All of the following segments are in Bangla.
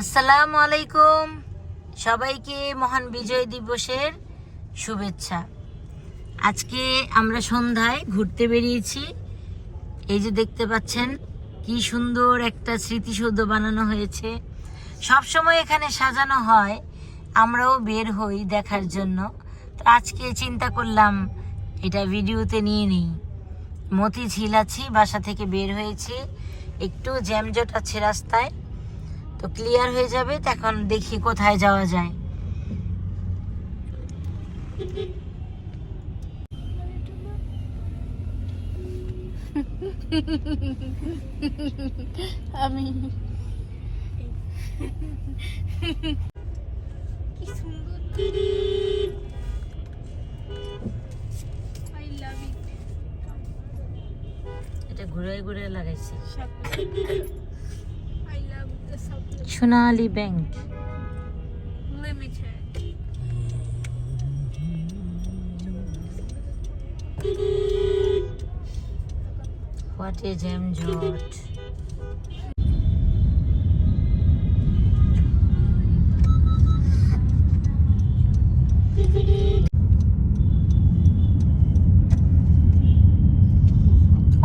আসসালামু আলাইকুম। সবাইকে মহান বিজয় দিবসের শুভেচ্ছা। আজকে আমরা সন্ধ্যায় ঘুরতে বেরিয়েছি। এই যে দেখতে পাচ্ছেন, কি সুন্দর একটা স্মৃতিসৌধ বানানো হয়েছে। সব সময় এখানে সাজানো হয়, আমরাও বের হই দেখার জন্য। তো আজকে চিন্তা করলাম, এটা ভিডিওতে নিয়ে নিই। মতি ঝিল আছি, বাসা থেকে বের হয়েছি। একটু জ্যামজট আছে রাস্তায়। তো ক্লিয়ার হয়ে যাবে তো এখন দেখি কোথায় যাওয়া যায়। আমি। কি সুন্দর। এটা ঘুরে ঘুরে লাগাইছি। Sonali bank. What a jam জট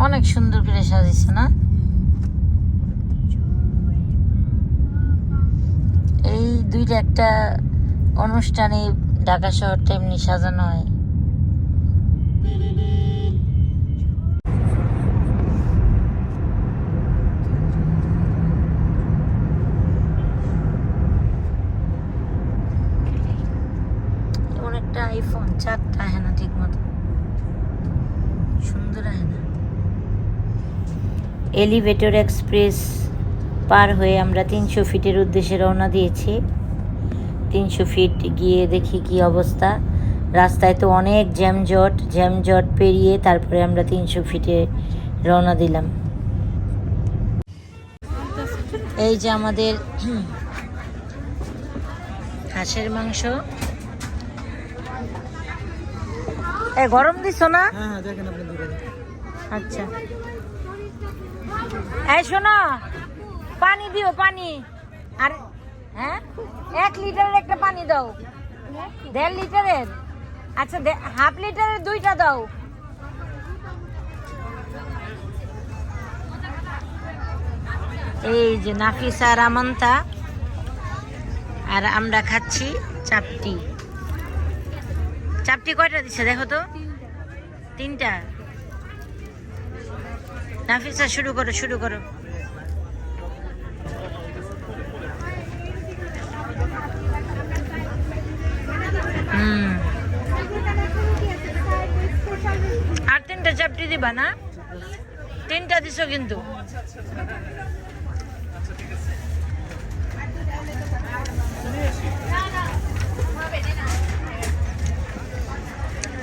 অনেক সুন্দর করে সাজিয়েছে না? এই দুইটা একটা অনুষ্ঠানে ঢাকা শহরটা এমনি সাজানো হয়। একটা আইফোন চারটা না ঠিক মতো সুন্দর আহে না এলিভেটর এক্সপ্রেস পার হয়ে আমরা তিনশো ফিটের উদ্দেশ্যে রওনা দিয়েছি। তিনশো ফিট গিয়ে দেখি কি অবস্থা। রাস্তায় তো অনেক জ্যামজট জ্যামজট পেরিয়ে তারপরে আমরা তিনশো ফিটে রওনা দিলাম। এই যে আমাদের হাঁসের মাংস। এ গরম দিছ না? হ্যাঁ হ্যাঁ আচ্ছা। এই শোনো পানি দিও, পানি। আর হ্যাঁ? এক লিটারের একটা পানি দাও। দেড় লিটারের? আচ্ছা হাফ লিটারের দুইটা দাও। এই যে নাফিসা রামন্তা আর আমরা খাচ্ছি চাপটি। চাপটি কয়টা দিচ্ছে দেখো তো? তিনটা। নাফিসা, শুরু করো শুরু করো হুম আর তিনটা চাপটি দিবা না? তিনটা দিছো কিন্তু।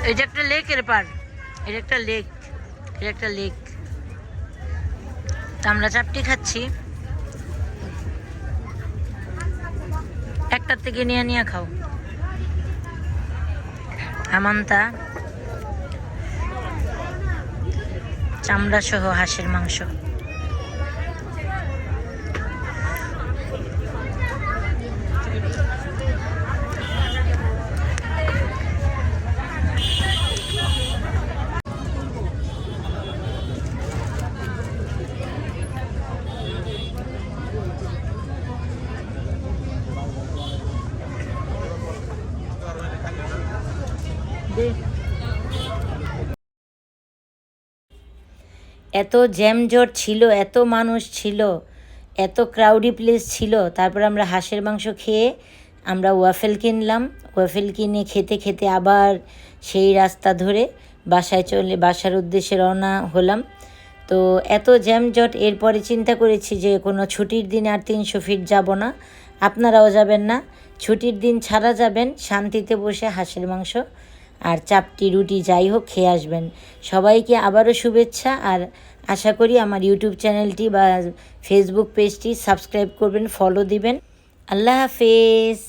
এটা একটা লেকের পার। এটা একটা লেক এটা একটা লেক আমরা চাপটি খাচ্ছি। একটার থেকে নিয়ে নিয়ে খাও। আমান্তা চামড়া সহ হাঁসের মাংস। এত জ্যামজট ছিল, এত মানুষ ছিল, এত ক্রাউডি প্লেস ছিল, তারপর আমরা হাঁসের মাংস খেয়ে আমরা ওয়াফেল কিনলাম। ওয়াফেল কিনে খেতে খেতে আবার সেই রাস্তা ধরে বাসায় চলে, বাসার উদ্দেশ্যে রওনা হলাম। তো এত জ্যামজট, এরপরে চিন্তা করেছি যে কোনো ছুটির দিন আর তিনশো ফিট যাব না। আপনারাও যাবেন না, ছুটির দিন ছাড়া যাবেন, শান্তিতে বসে হাঁসের মাংস আর চাপটি রুটি যাই হোক খেয়ে আসবেন। সবাইকে আবারও শুভেচ্ছা আর আশা করি আমার ইউটিউব চ্যানেলটি বা ফেসবুক পেজটি সাবস্ক্রাইব করবেন ফলো দিবেন। আল্লাহ হাফেজ।